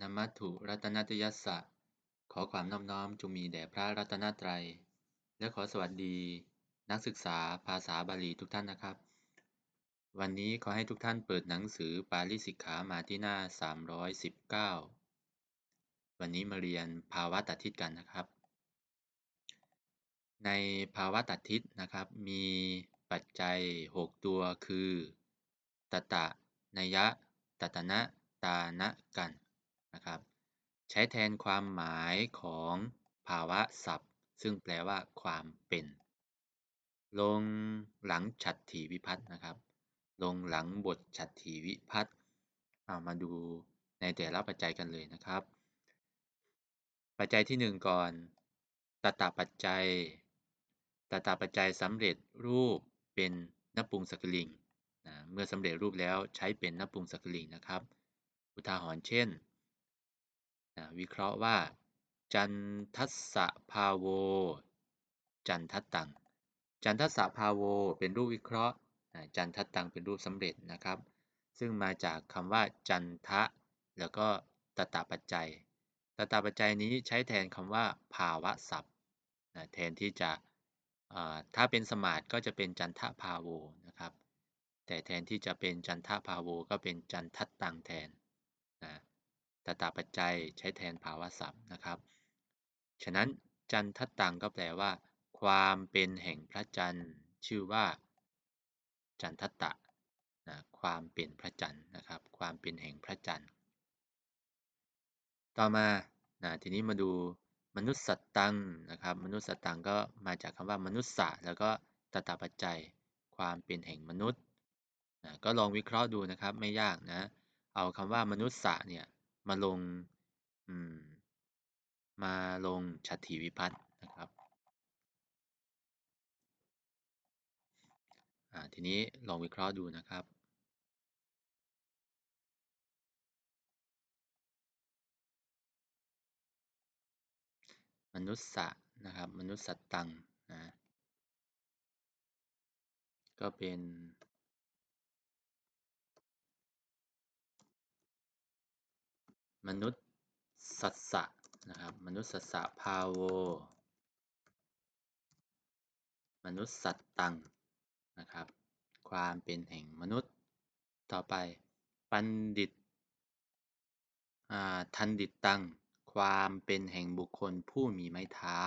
นมัตถุรัตนตยัสสะ ขอความน้อบน้อมจงมีแด่พระรัตนตรัย และขอสวัสดี นักศึกษาภาษาบาลีทุกท่านนะครับ วันนี้ขอให้ทุกท่านเปิดหนังสือปาลิสิกขามาที่หน้า 319 วันนี้มาเรียนภาวะตัดทิศกันนะครับ ในภาวะตัดทิศนะครับ มีปัจจัย 6 ตัวคือ ตตะนยะ ตตนะ ตานะกัน นะครับ ใช้แทนความหมายของภาวะศัพท์ ซึ่งแปลว่าความเป็น ลงหลังฉัตรถีวิพัฒน์นะครับ ลงหลังบทฉัตรถีวิพัฒน์เอามาดูในแต่ละปัจจัยกันเลยนะครับ ปัจจัยที่ 1 ก่อนตตาปัจจัยตตาปัจจัยสำเร็จรูปเป็นนปุงสกลิงนะเมื่อสำเร็จรูปแล้วใช้เป็นนปุงสกลิงนะครับ อุทาหรณ์เช่น วิเคราะห์ว่า จันทัสสะภาโว จันทัตตัง จันทัสสะภาโว เป็นรูปวิเคราะห์ จันทัตตังเป็นรูปสำเร็จนะครับ ซึ่งมาจากคำว่า จันทะ แล้วก็ตตาปัจจัยตตาปัจจัยนี้ใช้แทนคำว่า ภาวะศัพท์แทนที่จะถ้าเป็นสมาร์ทก็จะเป็นจันทะภาโวนะครับ แต่แทนที่จะเป็นจันทะภาโวก็เป็นจันทัตตังแทน ตตาปัจจัยใช้แทนภาวะศัพท์นะครับ ฉะนั้นจันทัตตังก็แปลว่า ความเป็นแห่งพระจันทร์ ชื่อว่า จันทัตตะนะความเป็นพระจันทร์นะครับ ความเป็นแห่งพระจันทร์ ต่อมานะทีนี้มาดูมนุษย์สัตตังนะครับ มนุษย์สัตตังก็มาจากคำว่ามนุษย์สะแล้วก็ตตาปัจจัย ความเป็นแห่งมนุษย์นะก็ลองวิเคราะห์ดูนะครับไม่ยากนะ เอาคำว่ามนุษย์สะเนี่ย มาลงมาลงฉัตถีวิพัฒน์นะครับ ทีนี้ลองวิเคราะห์ดูนะครับ มนุษย์สะนะครับ มนุษย์สัตตังนะ ก็เป็น มนุษย์สัตสะนะครับมนุษย์สัตสะภาโว มนุษย์สัตตังนะครับ ความเป็นแห่งมนุษย์ ต่อไปปันดิตทันดิตตัง ความเป็นแห่งบุคคลผู้มีไม้เท้า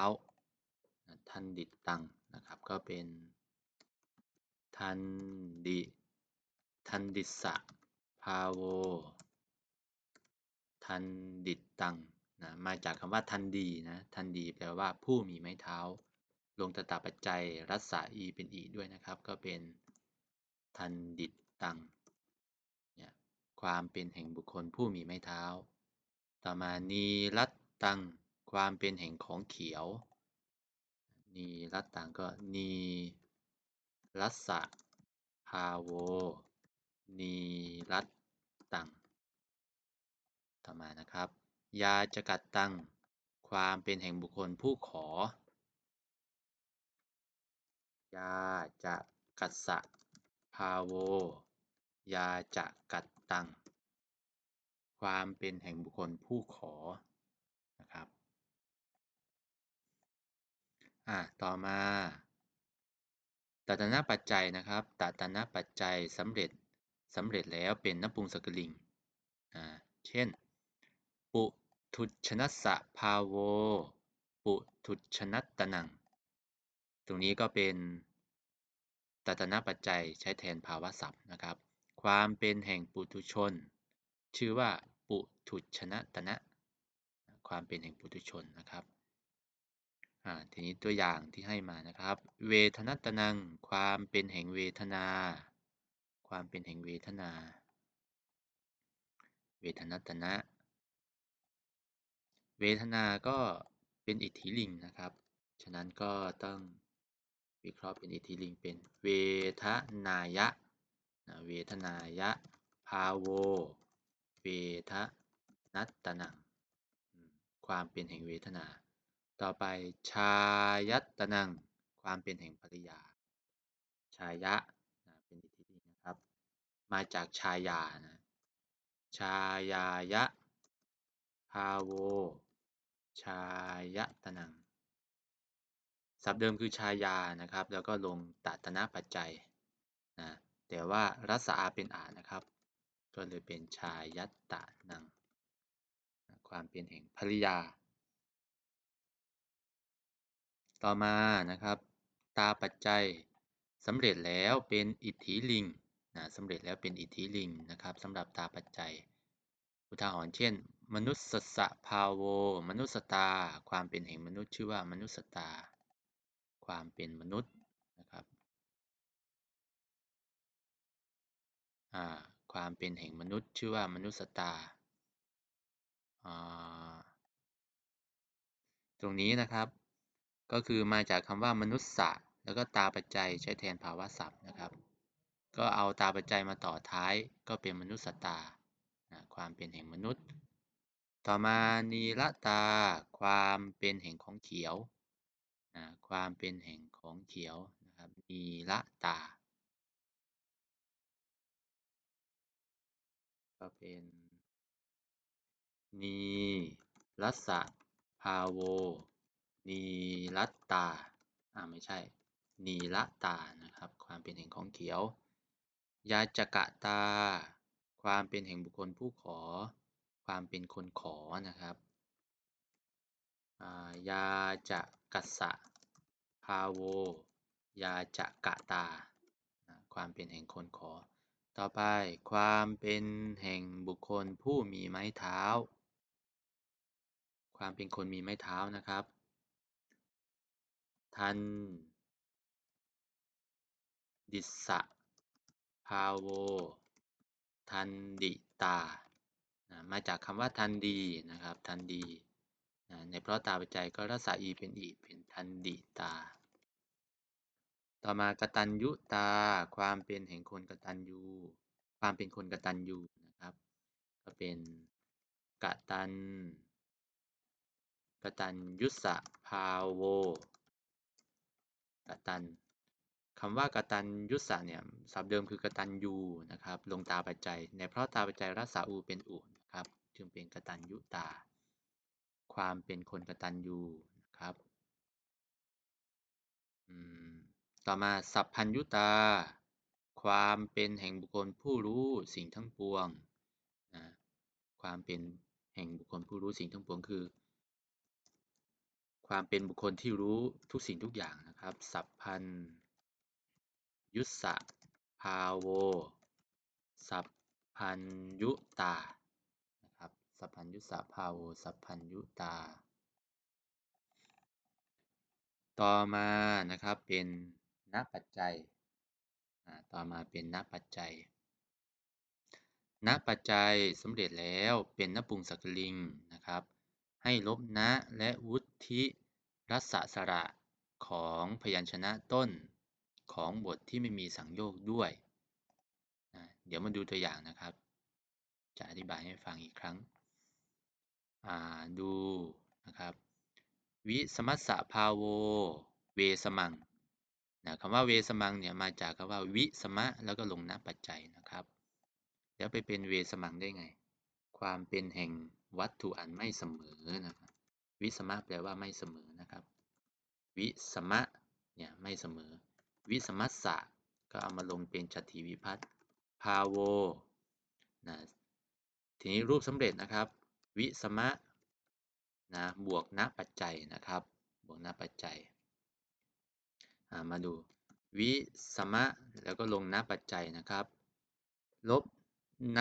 ทันดิตตังนะครับก็เป็นทันดิทันดิสะภาโว ทันดิตตังนะมาจากคำว่าทันดีนะทันดีแปลว่าผู้มีไม้เท้า ลงตตาปัจจัยรัศอีเป็นอีด้วยนะครับ ก็เป็นทันดิตตังเนี่ยความเป็นแห่งบุคคลผู้มีไม้เท้า ต่อมานีรัตตังความเป็นแห่งของเขียว นีรัตตังก็นีรัสะภาโวนีรัตตัง ต่อมานะครับ ยาจะกัดตัง ความเป็นแห่งบุคคลผู้ขอ ยาจะกัสสะภาโว ยาจะกัดตัง ความเป็นแห่งบุคคลผู้ขอ นะครับ อ่าต่อมาตัตนะปัจจัยนะครับตัตนะปัจจัยสำเร็จสำเร็จแล้วเป็นนปุงสกลิง อ่า เช่น ปุถุชนัสสะภาโว ปุถุชนัตตนัง ตรงนี้ก็เป็นตัตนะปัจจัยใช้แทนภาวะศัพท์นะครับ ความเป็นแห่งปุถุชน ชื่อว่าปุถุชนะตนะ ความเป็นแห่งปุถุชนนะครับทีนี้ตัวอย่างที่ให้มานะครับ เวทนัตนัง ความเป็นแห่งเวทนา ความเป็นแห่งเวทนา เวทนัตนะ เวทนาก็เป็นอิทธิลิงนะครับ ฉะนั้นก็ต้องวิเคราะห์เป็นอิทธิลิงเป็นเวทนายะเวทนายะ ภาโว เวทนัตนัง ความเป็นแห่งเวทนา ต่อไปชายัตตนัง ความเป็นแห่งภริยา ชายะนะเป็นอิทธิงนะครับ มาจากชายานะ ชายายะ ภาโว ชายตนัง ศัพท์เดิมคือชายานะครับ แล้วก็ลงตัตนะปัจจัยนะแต่ว่ารัศอาเป็นอานะครับ ก็เลยเป็นชายัตตะนัง ความเป็นแห่งภริยา ต่อมานะครับ ตาปัจจัยสำเร็จแล้วเป็นอิทธิลิงนะสำเร็จแล้วเป็นอิทธิลิงนะครับสำหรับตาปัจจัยอุทาหรณ์เช่น มนุษย์สะภาโว มนุษสตา ความเป็นแห่งมนุษย์ชื่อว่ามนุษสตา ความเป็นมนุษย์นะครับความเป็นแห่งมนุษย์ชื่อว่ามนุษสตา ตรงนี้นะครับ ก็คือมาจากคำว่ามนุษย์สะแล้วก็ตาปัจจัยใช้แทนภาวะศัพท์นะครับ ก็เอาตาปัจจัยมาต่อท้ายก็เป็นมนุษย์สตา ความเป็นแห่งมนุษย์ ต่อมานีละตา ความเป็นแห่งของเขียวความเป็นแห่งของเขียวนะครับนีละตา ก็เป็นนีรัสะภาโว นีรัตตา อ่าไม่ใช่ นีละตา นะครับ ความเป็นแห่งของเขียว ยาจกะตา ความเป็นแห่งบุคคลผู้ขอ ความเป็นคนขอนะครับยาจะกัสสะภาโวยาจะกะตา ความเป็นแห่งคนขอ ต่อไปความเป็นแห่งบุคคลผู้มีไม้เท้า ความเป็นคนมีไม้เท้านะครับ ทัน ดิสะภาโว ทันดิตา มาจากคำว่าทันดีนะครับทันดีในเพราะตาปัจจัยก็รักษาอีเป็นอีเป็นทันดิตา ต่อมากตัญยุตา ความเป็นแห่งคนกตัญญู ความเป็นคนกตัญญูนะครับ ก็เป็นกตันกตัญยุสะภาโวกตันคำว่ากตัญยุสะเนี่ยศัพท์เดิมคือกตัญญูนะครับ ลงตาปัจจัย ในเพราะตาปัจจัยรักษาอูเป็นอู จึงเป็นกตัญยุตา ความเป็นคนกตัญญูนะครับต่อมาสัพพัญยุตา ความเป็นแห่งบุคคลผู้รู้สิ่งทั้งปวงนะความเป็นแห่งบุคคลผู้รู้สิ่งทั้งปวงคือ ความเป็นบุคคลที่รู้ทุกสิ่งทุกอย่างนะครับ สัพพัญยุสะภาโว สัพพัญยุตา สัพพัญยุสาภาโวสัพพัญยุตา ต่อมานะครับเป็นนัปัจจัย ต่อมาเป็นนัปัจจัยนัปัจจัยสำเร็จแล้วเป็นนปุงสักลิงนะครับ ให้ลบนะและวุธิรัศสระของพยัญชนะต้นของบทที่ไม่มีสังโยกด้วย เดี๋ยวมาดูตัวอย่างนะครับ จะอธิบายให้ฟังอีกครั้ง ดูนะครับวิสมัสสะภาโว เวสมังนะคำว่าเวสมังเนี่ยมาจากคำว่าวิสมะแล้วก็ลงนะปัจจัยนะครับแล้วไปเป็นเวสมังได้ไง ความเป็นแห่งวัตถุอันไม่เสมอนะครับวิสมะแปลว่าไม่เสมอนะครับ วิสมะเนี่ยไม่เสมอ วิสมัสสะก็เอามาลงเป็นจัตถีวิพัตภาโวนะทีนี้รูปสำเร็จนะครับ วิสมะนะบวกณปัจจัยนะครับ บวกณปัจจัยมาดูวิสมะแล้วก็ลงณปัจจัยนะครับ ลบณ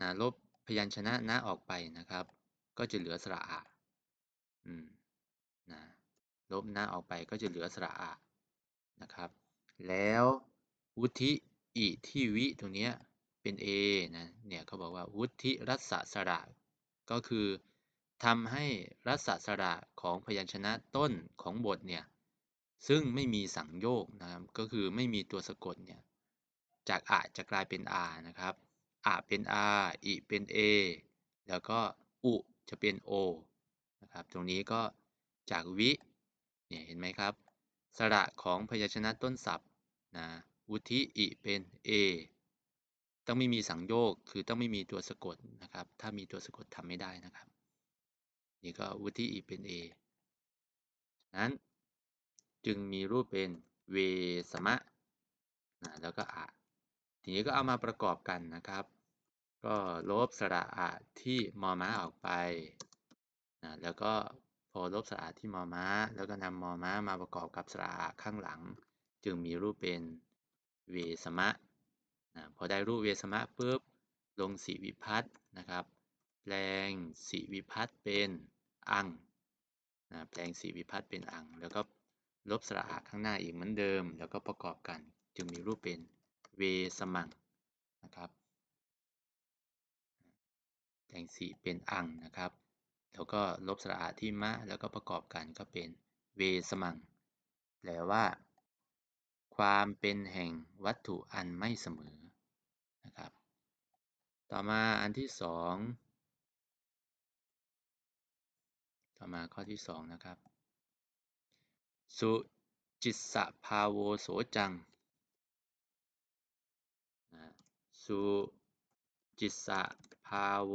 นะลบพยัญชนะณออกไปนะครับ ก็จะเหลือสระอะอืมนะลบณออกไปก็จะเหลือสระอะนะครับ แล้ววุธิอิที่วิตรงนี้เป็น A นะเนี่ยเขาบอกว่าวุธิรัศสระ ก็คือทำให้รัศสระของพยัญชนะต้นของบทเนี่ยซึ่งไม่มีสังโยกนะครับก็คือไม่มีตัวสะกดเนี่ยจากอะจะกลายเป็นอานะครับอะเป็นอาอิเป็น A แล้วก็อุจะเป็น O นะครับตรงนี้ก็จากวิเนี่ยเห็นไหมครับ สระของพยัญชนะต้นศัพท์นะวุธิอิเป็น A ต้องไม่มีสังโยกคือต้องไม่มีตัวสะกดนะครับ ถ้ามีตัวสะกดทำไม่ได้นะครับ นี่ก็วุฒิอีเป็น A นั้นจึงมีรูปเป็นเวสมะนะแล้วก็อะทีนี้ก็เอามาประกอบกันนะครับ ก็ลบสระอะที่มอม้าออกไปนะแล้วก็พอลบสระอะที่มอม้า แล้วก็นำมอม้ามาประกอบกับสระอะข้างหลัง จึงมีรูปเป็นเวสมะ นะพอได้รูปเวสมะปุ๊บลงสีวิพัตนะครับ แปลงสีวิพัตเป็นอังนะแปลงสีวิพัตเป็นอัง แล้วก็ลบสระอะข้างหน้าอีกเหมือนเดิม แล้วก็ประกอบกัน จึงมีรูปเป็นเวสมังนะครับ แปลงสีเป็นอังนะครับ แล้วก็ลบสระอะที่มะแล้วก็ประกอบกันก็เป็นเวสมัง แปลว่า ความเป็นแห่งวัตถุอันไม่เสมอ นะครับ ต่อมาอันที่สองต่อมาข้อที่สองนะครับ สุจิตสภาโวโสจังสุจิตสภาโว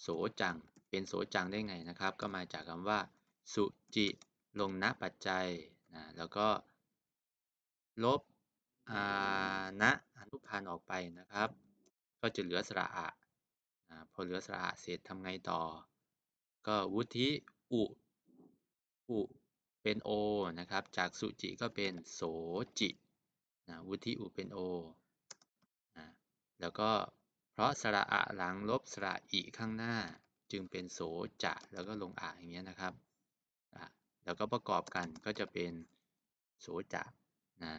โสจัง เป็นโสจังได้ไงนะครับ ก็มาจากคำว่า สุจิ ลงณปัจจัยนะแล้วก็ ลบ อาณอนุพันธ์ออกไปนะครับ ก็จะเหลือสระอะนะพอเหลือสระอะเสร็จทำไงต่อ ก็วุธิอุอุเป็นโอนะครับ จากสุจิก็เป็นโสจินะวุธิอุเป็นโอนะแล้วก็เพราะสระอะหลังลบสระอิข้างหน้า จึงเป็นโสจะแล้วก็ลงอะอย่างเงี้ยนะครับ แล้วก็ประกอบกันก็จะเป็นโสจะนะ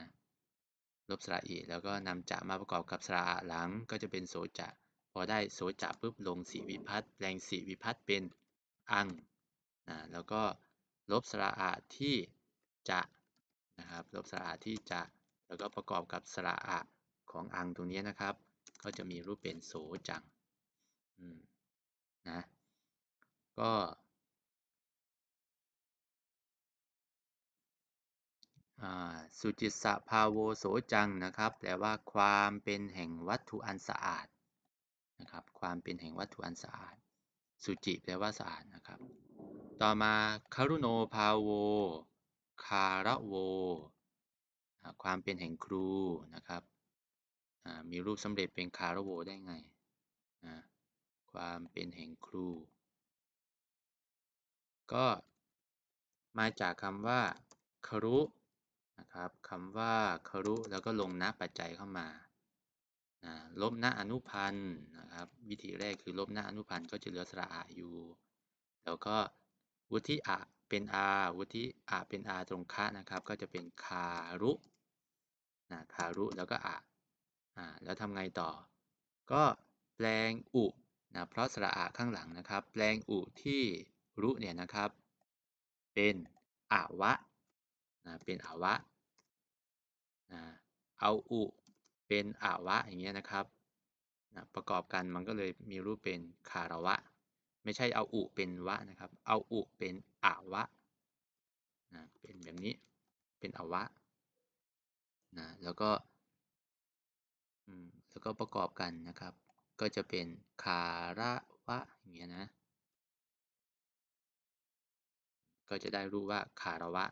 ลบสระอิแล้วก็นำจะมาประกอบกับสระหลังก็จะเป็นโสจะพอได้โสจะปุ๊บลงสีวิพัตแปลงสีวิพัตเป็นอังนะแล้วก็ลบสระอะที่จะนะครับลบสระอะที่จะแล้วก็ประกอบกับสระอะของอังตรงนี้นะครับ ก็จะมีรูปเป็นโสจังนะก็ สุจิตสภาโวโสจังนะครับ แปลว่าความเป็นแห่งวัตถุอันสะอาดนะครับ ความเป็นแห่งวัตถุอันสะอาด สุจิแปลว่าสะอาดนะครับ ต่อมาคารุโนภาโว คาระโว ความเป็นแห่งครูนะครับ มีรูปสำเร็จเป็นคาระโวได้ไง ความเป็นแห่งครู ก็มาจากคำว่าคารุ นะครับคำว่าคารุแล้วก็ลงณปัจจัยเข้ามานะลบณอนุพันธ์นะครับวิธีแรกคือลบณอนุพันธ์ก็จะเหลือสระอาอยู่แล้วก็วุฒิอะเป็นอาวุฒิอะเป็นอาตรงคะนะครับ ก็จะเป็นคารุนะคารุแล้วก็อะอ่าแล้วทำไงต่อ ก็แปลงอุนะเพราะสระอะข้างหลังนะครับ แปลงอุที่รุเนี่ยนะครับ เป็นอาวะ นะเป็นอาวะนะเอาอุเป็นอาวะอย่างเงี้ยนะครับนะประกอบกันมันก็เลยมีรูปเป็นคารวะ ไม่ใช่เอาอุเป็นวะนะครับ เอาอุเป็นอาวะนะเป็นแบบนี้เป็นอาวะนะแล้วก็แล้วก็ประกอบกันนะครับ ก็จะเป็นคาระวะอย่างเงี้ยนะ ก็จะได้รูปว่าคาระวะ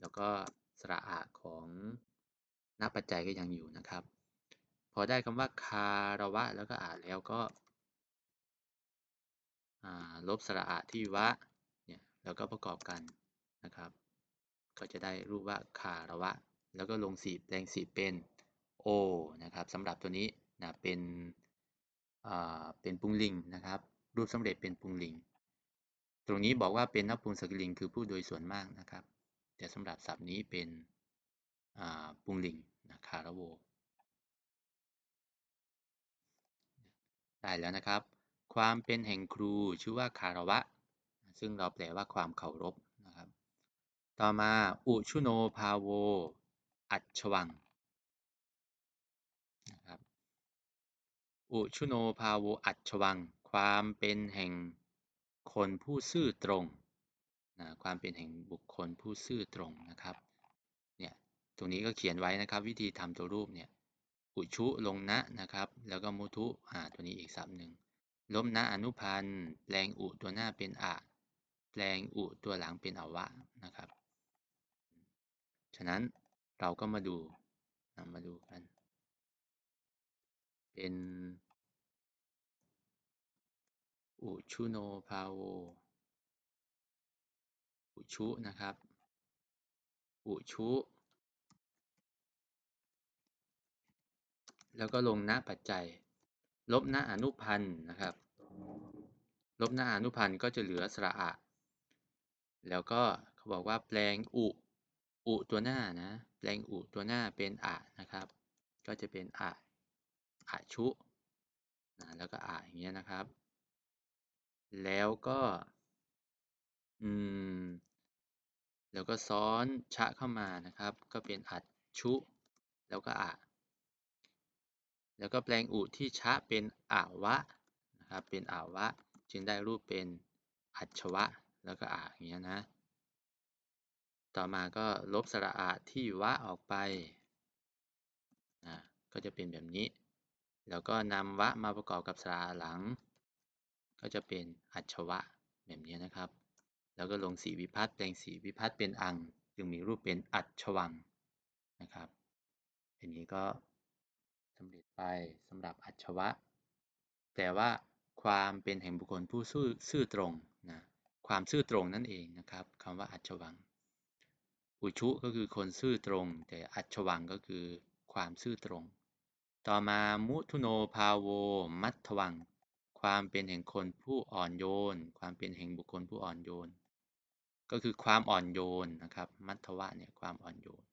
แล้วก็สระอะของนักปัจจัยก็ยังอยู่นะครับ พอได้คำว่าคารวะแล้วก็อ่านแล้วก็ลบสระอะที่วะเนี่ยแล้วก็ประกอบกันนะครับ ก็จะได้รูปว่าคารวะ แล้วก็ลงสีแปลงสีเป็นโอนะครับสำหรับตัวนี้นะเป็นเป็นปุงลิงนะครับ รูปสำเร็จเป็นปุงลิง ตรงนี้บอกว่าเป็นนักปุงสกิลิง คือผู้โดยส่วนมากนะครับ แต่สำหรับศัพท์นี้เป็นปุงลิงนะคารโวได้แล้วนะครับ ความเป็นแห่งครูชื่อว่าคารวะ ซึ่งเราแปลว่าความเคารพนะครับ ต่อมาอุชุโนภาโว อัจฉวังนะครับอุชุโนภาโวอัจฉวัง ความเป็นแห่งคนผู้ซื่อตรง ความเป็นแห่งบุคคลผู้ซื่อตรงนะครับเนี่ยตรงนี้ก็เขียนไว้นะครับ วิธีทำตัวรูปเนี่ยอุชุลงนะนะครับ แล้วก็มุทุอ่าตัวนี้อีกศัพท์หนึ่งล้มนะอนุพันธ์แปลงอุตัวหน้าเป็นอะแปลงอุตัวหลังเป็นอวะนะครับ ฉะนั้นเราก็มาดูมาดูกัน เป็นอุชุโนภาโว อุชุนะครับ อุชุ แล้วก็ลงหน้าปัจจัย ลบหน้าอนุพันธ์นะครับ ลบหน้าอนุพันธ์ก็จะเหลือสระอะ แล้วก็เขาบอกว่าแปลงอุ อุตัวหน้านะ แปลงอุตัวหน้าเป็นอะนะครับ ก็จะเป็นอะอะชุนะแล้วก็อะอย่างเงี้ยนะครับ แล้วก็ อืม แล้วก็ซ้อนชะเข้ามานะครับ ก็เป็นอัดชุ แล้วก็อะแล้วก็แปลงอุที่ชะเป็นอาวะนะครับเป็นอาวะ จึงได้รูปเป็นอัชวะ แล้วก็อะอย่างเงี้ยนะ ต่อมาก็ลบสระอะที่วะออกไปนะก็จะเป็นแบบนี้ แล้วก็นำวะมาประกอบกับสระหลัง ก็จะเป็นอัชวะแบบนี้นะครับ แล้วก็ลงสีวิพัฒน์แปลงสีวิพัฒน์เป็นอัง จึงมีรูปเป็นอัชวังนะครับ อันนี้ก็สำเร็จไปสำหรับอัชวะ แต่ว่าความเป็นแห่งบุคคลผู้ซื่อซื่อตรงนะความซื่อตรงนั่นเองนะครับคำว่าอัชวัง อุชุก็คือคนซื่อตรง แต่อัชวังก็คือความซื่อตรง ต่อมามุทุโนภาโว มัทวัง ความเป็นแห่งคนผู้อ่อนโยน ความเป็นแห่งบุคคลผู้อ่อนโยน ก็คือความอ่อนโยนนะครับ มัทวะเนี่ยความอ่อนโยน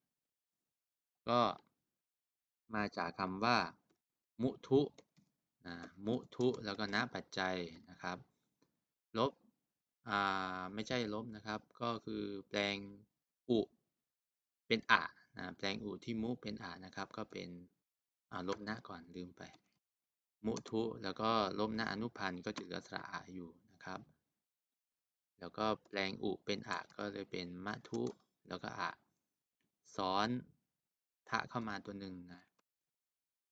ก็มาจากคำว่า มุทุนะมุทุแล้วก็นะปัจจัยนะครับ ลบอ่าไม่ใช่ลบนะครับ ก็คือแปลงอุเป็นอะนะแปลงอุที่มุเป็นอะนะครับ ก็เป็นลบน้าก่อนลืมไป มุทุแล้วก็ลบน้าอนุพันธ์ก็จะเหลือสระอะอยู่นะครับ แล้วก็แปลงอุเป็นอะก็เลยเป็นมะทุ แล้วก็อะซ้อนทะเข้ามาตัวหนึ่งนะ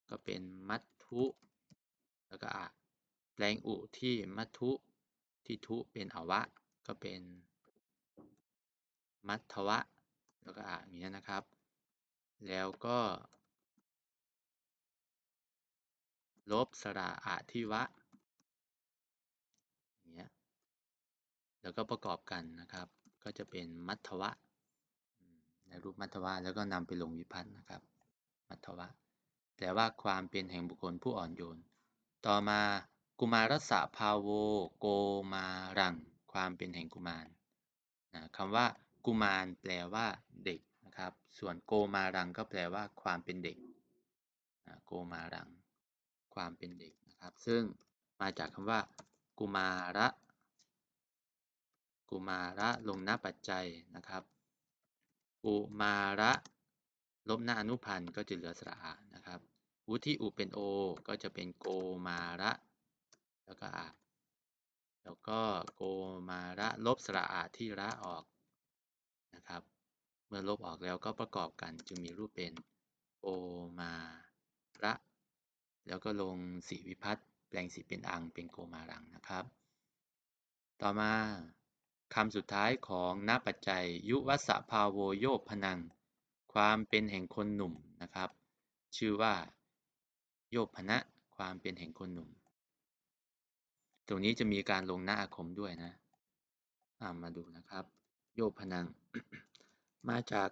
ก็เป็นมัทุแล้วก็อะแปลงอุที่มัทุที่ทุเป็นอวะ ก็เป็นมัทวะ แล้วก็อะอย่างนี้นะครับ แล้วก็ ลบสระอะที่วะอย่างเงี้ย แล้วก็ประกอบกันนะครับ ก็จะเป็นมัทวะในรูปมัทวะแล้วก็นำไปลงวิพัฒน์นะครับ มัทวะแต่ว่าความเป็นแห่งบุคคลผู้อ่อนโยน ต่อมากุมารสะภาโว โกมารัง ความเป็นแห่งกุมารนะคำว่ากุมารแปลว่าเด็กนะครับ ส่วนโกมารังก็แปลว่าความเป็นเด็กนะโกมารัง ความเป็นเด็กนะครับ ซึ่งมาจากคำว่า กุมาระ กุมาระลงหน้าปัจจัยนะครับ กุมาระลบหน้าอนุพันธ์ก็จะเหลือสระอานะครับ วุที่อุเป็นโอ ก็จะเป็นโกมาระแล้วก็อาแล้วก็โกมาระลบสระอาที่ระออกนะครับ เมื่อลบออกแล้วก็ประกอบกันจึงมีรูปเป็นโกมาระ แล้วก็ลงสีวิพัฒน์แปลงสีเป็นอังเป็นโกมารังนะครับ ต่อมา คำสุดท้ายของนปัจจัย ยุวัสภาโวโยพนัง ความเป็นแห่งคนหนุ่มนะครับ ชื่อว่า โยพนะความเป็นแห่งคนหนุ่ม ตรงนี้จะมีการลงหน้าอาคมด้วยนะมาดูนะครับ โยพนัง มาจาก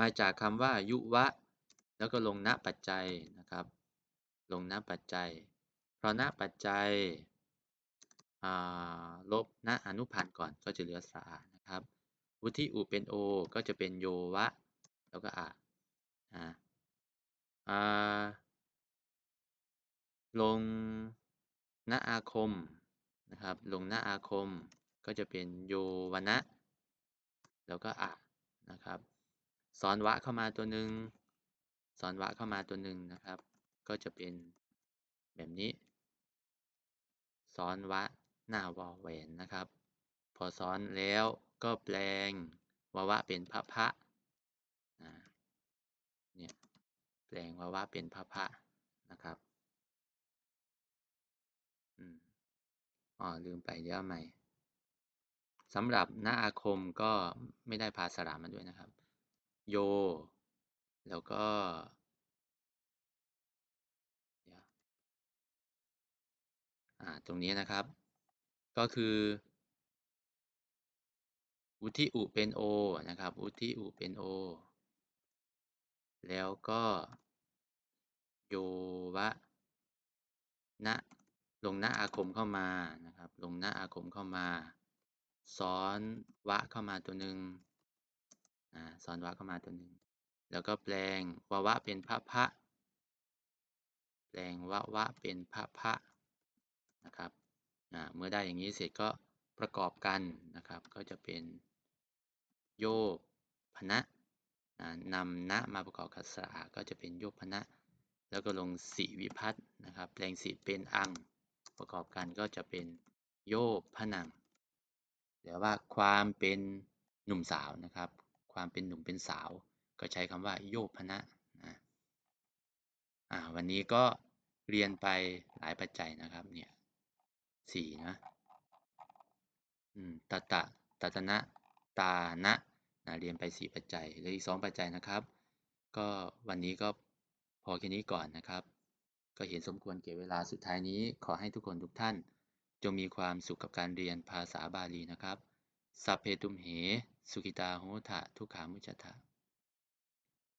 มาจากคำว่า ยุวะ แล้วก็ลงหน้าปัจจัยนะครับ ลงหน้าปัจจัย เพราะหน้าปัจจัย ลบหน้าอนุพันธ์ก่อนก็จะเหลือสานะครับวุฒิอุเป็นโอก็จะเป็นโยวะ แล้วก็อะลงหน้าอาคมนะครับ ลงหน้าอาคมก็จะเป็นโยวนะ แล้วก็อะนะครับซ้อนวะเข้ามาตัวหนึ่งซ้อนวะเข้ามาตัวหนึ่งนะครับ ก็จะเป็นแบบนี้ซ้อนวะ หน้าวอแหวนนะครับ พอซ้อนแล้วก็แปลงวะวะเป็นพระพระเนี่ยแปลงวะวะเป็นพระพระนะครับอ๋อลืมไปเดี๋ยวเอาใหม่สำหรับณอาคมก็ไม่ได้พาสระมาด้วยนะครับ โย แล้วก็อ๋อ่าตรงนี้นะครับ ก็คืออุทิอุเป็นโอนะครับ อุทิอุเป็นโอ แล้วก็ โยวะณลงหน้าอาคมเข้ามานะครับ ลงหน้าอาคมเข้ามา ซ้อนวะเข้ามาตัวหนึ่งอ่าซ้อนวะเข้ามาตัวหนึ่งแล้วก็แปลงวะวะเป็นพระพระแปลงวะวะเป็นพระพระนะครับ อ่าเมื่อได้อย่างนี้เสร็จก็ประกอบกันนะครับ ก็จะเป็นโยกพนะนำณมาประกอบกับสระก็จะเป็นโยกพนะ แล้วก็ลงสีวิพัฒน์นะครับแปลงสีเป็นอัง ประกอบกันก็จะเป็นโยกพนังหรือว่าความเป็นหนุ่มสาวนะครับ ความเป็นหนุ่มเป็นสาว ก็ใช้คำว่าโยกพนะนะวันนี้ก็เรียนไปหลายปัจจัยนะครับเนี่ย สี่นะอืมตตะตตนะตานะนะเรียนไปสี่ปัจจัยเหลืออีกสองปัจจัยนะครับ ก็วันนี้ก็พอแค่นี้ก่อนนะครับ ก็เห็นสมควรเก็บเวลาสุดท้ายนี้ ขอให้ทุกคนทุกท่าน จงมีความสุขกับการเรียนภาษาบาลีนะครับสัพเพตุมเห สุขิตาโหทะทุกขามุจจทะ